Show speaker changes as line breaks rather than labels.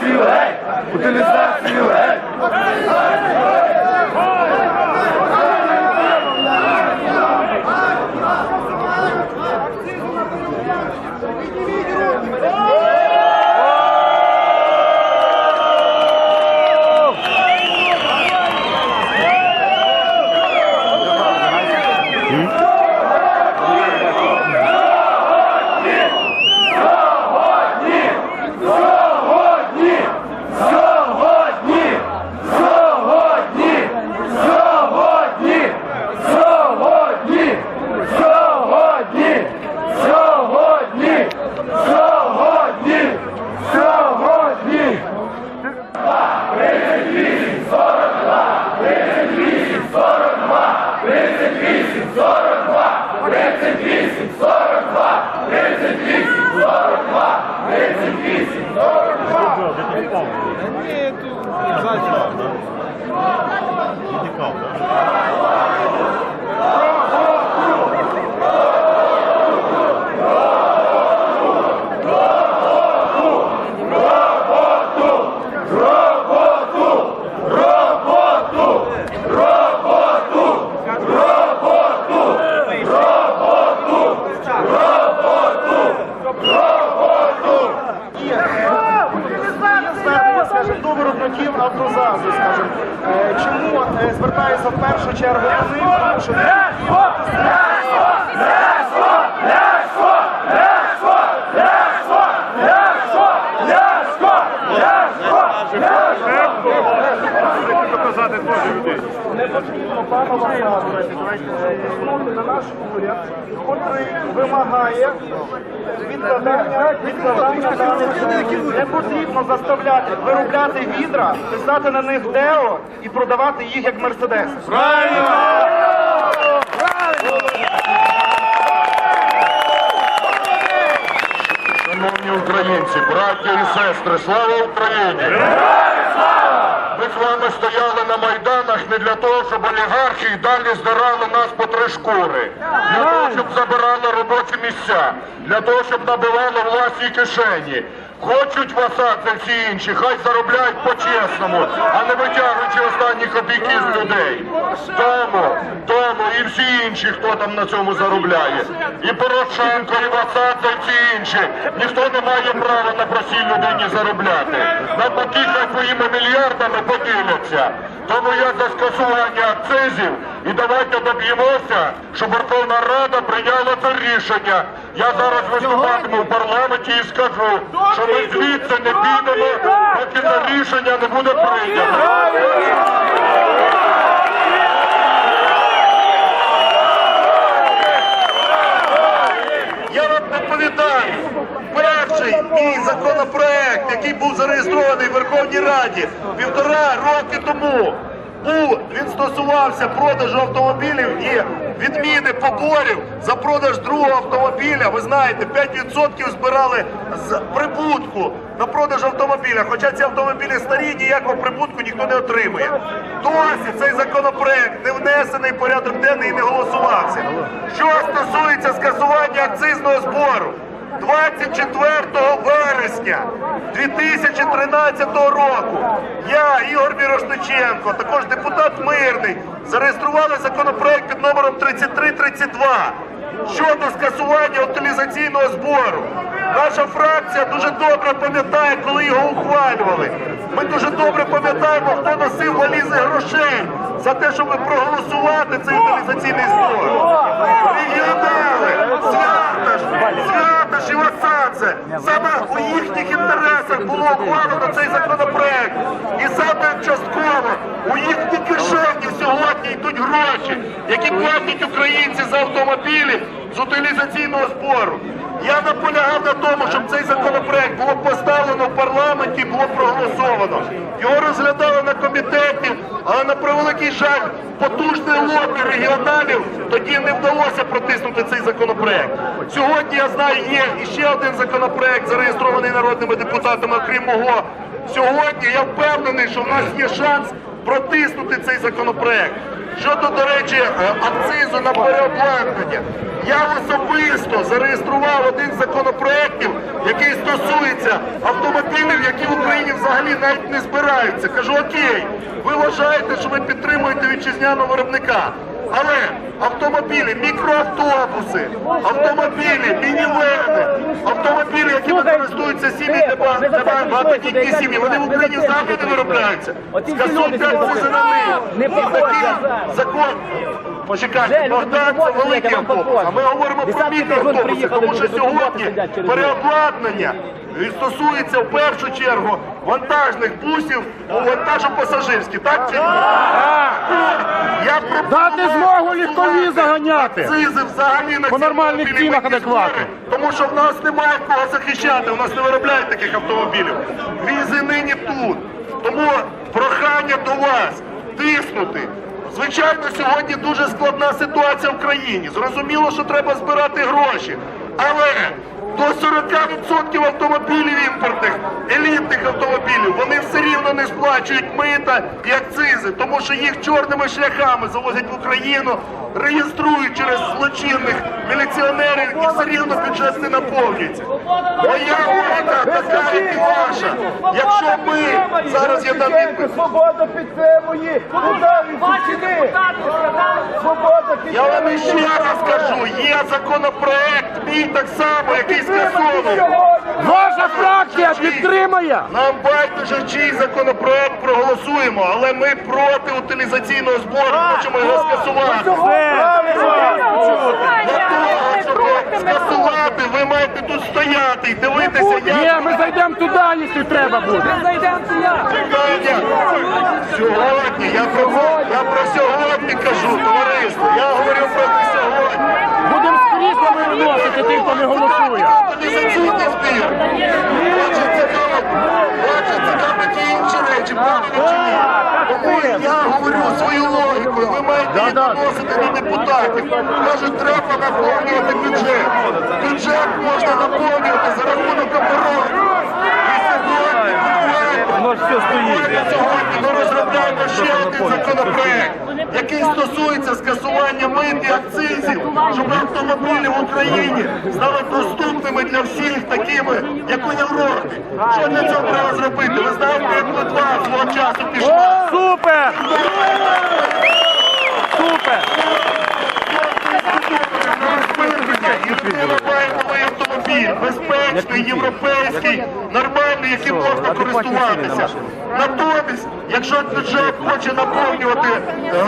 虚伪！我真是。Звертаюся в першу чергу до них? Тому що не потрібно панова тиснути на наш уряд, котрий вимагає відкладання. Не потрібно заставляти виробляти відра, писати на них ДЕО і продавати їх як Мерседес.
Шановні українці, браття і сестри, слава Україні! Ми стояли на майданах не для того, щоб олігархи і далі здирали нас по три шкури, для того, щоб забирали робочі місця, для того, щоб набивали власні кишені. Хочуть васати всі інші, хай заробляють по-чесному, а не витягуючи останні копійки з людей. Тому, тому і всі інші, хто там на цьому заробляє. І Порошенко, і Васадзе, і всі інші. Ніхто не має права на простій людині заробляти. Навпаки, хай своїми мільярдами поділяться. Тому я за скасування акцизів і давайте доб'ємося, щоб Верховна Рада прийняла це рішення. Я зараз виступатиму в парламенті і скажу, що ми звідси не підемо, поки це рішення не буде прийнято.
Перший мій законопроект, який був зареєстрований в Верховній Раді півтора роки тому, він стосувався продажу автомобілів і відміни поборів за продаж другого автомобіля. Ви знаєте, 5% збирали з прибутку на продаж автомобіля. Хоча ці автомобілі старі, ніякого прибутку ніхто не отримує. Досі цей законопроект не внесений в порядок денний і не голосувався. Що стосується скасування акцизного збору, 24 вересня 2013 року я, Ігор Мірошниченко, також депутат Мирний, зареєстрували законопроект під номером 3332 щодо скасування утилізаційного збору. Наша фракція дуже добре пам'ятає, коли його ухвалювали. Ми дуже добре пам'ятаємо, хто носив валізи грошей за те, щоб проголосувати цей утилізаційний збор. Васадзе. Саме у їхніх інтересах було ухвалено цей законопроект. І саме частково у їхній кишені сьогодні йдуть гроші, які платять українці за автомобілі з утилізаційного збору. Я наполягав на тому, щоб цей законопроект було поставлено в парламенті, було проголосовано. Його розглядали на комітеті, але на превеликий жаль, потужний лобі регіоналів тоді не вдалося протиснути цей законопроект. Сьогодні я знаю, є іще один законопроект, зареєстрований народними депутатами, окрім мого. Сьогодні я впевнений, що в нас є шанс протиснути цей законопроект. Щодо, до речі, е, акцизу на переобладнання, я особисто зареєстрував один з законопроєктів, який стосується автомобілів, які в Україні взагалі навіть не збираються. Кажу, окей, ви вважаєте, що ви підтримуєте вітчизняного виробника. Але автомобілі, мікроавтобуси, автомобілі, мінівени, автомобілі, якими користуються сім'ї, де багатодітні сім'ї, вони в Україні не виробляються. Скасуйте акцизи на них. Такий закон. Почекайте, Богдан це великий автобус, а ми говоримо про мікроавтобуси, тому що сьогодні переобладнання стосується в першу чергу вантажних бусів у вантажопасажирські, так чи ні?
Дати змогу легкові заганяти.
Акцизи взагалі на
По нормальних цінах адекватно.
Тому що в нас немає кого захищати, у нас не виробляють таких автомобілів. Візи нині тут. Тому прохання до вас тиснути. Звичайно, сьогодні дуже складна ситуація в країні. Зрозуміло, що треба збирати гроші. Але до 40% автомобілів імпортних, елітних автомобілів, вони все рівно не сплачують мита і акцизи, тому що їх чорними шляхами завозять в Україну, реєструють через злочинних міліціонерів і все рівно бюджет не наповнюється. Моя логіка така, як і ваша. Якщо ми зараз я дам відповідь.
Свобода підтримує!
Я вам іще раз кажу, є законопроект, мій так само, який скасовує.
Ваша фракція підтримує.
Нам байдуже чий законопроект проголосуємо, але ми проти утилізаційного збору, хочемо його скасувати. Скасувати, ви маєте тут стояти і дивитися,
Ні, ми зайдемо туди, якщо треба буде.
питання. Сьогодні я про я про сьогодні кажу, товариство. Я говорю про сьогодні.
Будемо з кріслами виносити тих, хто не голосує.
Організаційний збір. Хоче цікавити, хоче цікавити інші речі, правильно чи ні? Тому я говорю свою логіку, ви маєте доносити до депутатів. Кажуть, треба наповнювати бюджет. Бюджет можна наповнювати за рахунок оборони. І сьогодні
все стоїть.
Сьогодні ми розробляємо ще один законопроект, який стосується скасування мит і акцизів, щоб автомобілі в Україні стали доступними для всіх такими, як у Європі. Що для цього треба зробити? Ви знаєте, як Литва свого часу пішла.
Супер! Супер!
Безпечний, європейський, нормальний, яким можна користуватися. Натомість, якщо бюджет хоче наповнювати е,